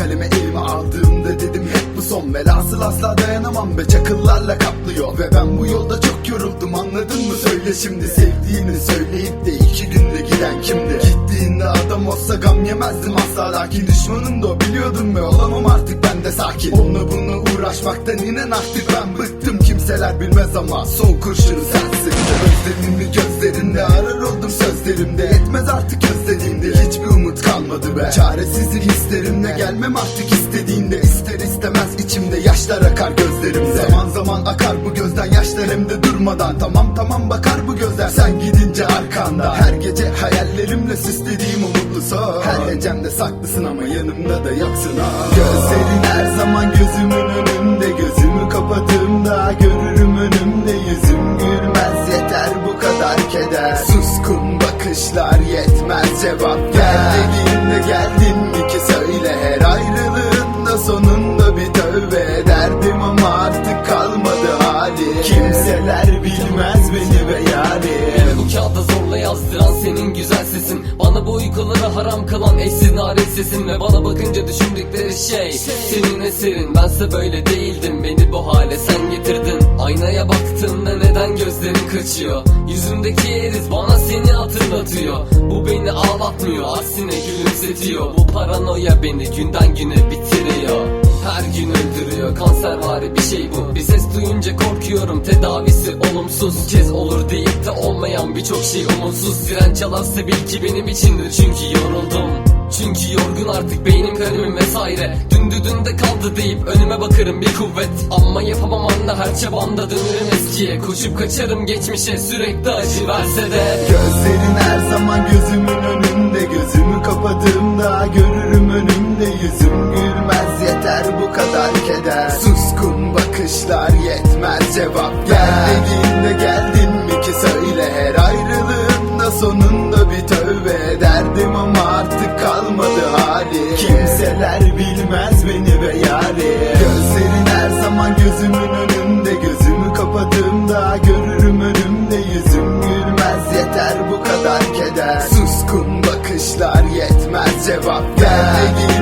kaleme elime aldığımda dedim hep bu son. Velhasıl asla dayanamam be çakıllarla kaplıyor. Ve ben bu yolda çok yoruldum anladın mı? Söyle şimdi Sevdiğini söyleyip de iki günde giden kimdi Gittiğinde adam olsa gam yemezdim asla. Lakin düşmanım da biliyordum ve olamam artık ben de sakin. Onunla bunu uğraşmaktan inan artık ben bıktım. Kimseler bilmez ama son kurşunu sensin. Özlemimi gözlerinde arar oldum sözlerimde be. Çaresizlik hislerimle gelmem artık istediğinde. İster istemez içimde yaşlar akar gözlerimde. Zaman zaman akar bu gözden yaşlar hem de durmadan. Tamam tamam bakar bu gözler. Sen gidince arkanda. Her gece hayallerimle süslediğim o mutlu son. Her gecemde saklısın ama yanımda da yoksun ha. Gözlerin her zaman gözümün önünde. Gözümü kapadığımda görürüm önümde. Yüzüm gülmez yeter bu kadar keder. Suskun bakışlar yetmez cevap. Gel dediğinde geldin mi ki söyle Her ayrılığında sonunda bir tövbe ederdim Ama artık kalmadı hali. Kimseler bilmez beni ve yari Beni bu kağıda zorla yazdıran senin güzel sesin. Bana bu uykuları haram kılan eşsiz narin sesin Ve bana bakınca düşündükleri şey Senin eserin bense böyle değildim Beni bu hale sen getirdin. Aynaya baktığımda neden gözlerin kaçıyor? Yüzümdeki eriz bana seni hatırlatıyor. Bu beni ağlatmıyor aksine gülümsetiyor Bu paranoya beni günden güne bitiriyor. Her gün öldürüyor kanservari bir şey bu. Bir ses duyunca korkuyorum tedavisi olumsuz. Kez olur deyip de olmayan birçok şey umutsuz. Direnç çalarsa bil ki benim içindir çünkü yoruldum. Çünkü yorgun artık beynim kalemim vesaire. Dün düdünde kaldı deyip önüme bakarım bir kuvvet. Ama yapamam anda her çabamda dönerim eskiye. Koşup kaçarım geçmişe sürekli acı verse de. Gözlerin yeter bu kadar keder. Suskun bakışlar yetmez cevap Gel. Dediğinde geldin mi ki söyle Her ayrılığında sonunda bir tövbe ederdim Ama artık kalmadı hali. Kimseler bilmez beni ve yari Gözlerin her zaman gözümün önünde Gözümü kapadığımda görürüm önümde Yüzüm gülmez yeter bu kadar keder. Suskun bakışlar yetmez cevap Gel. Dediğinde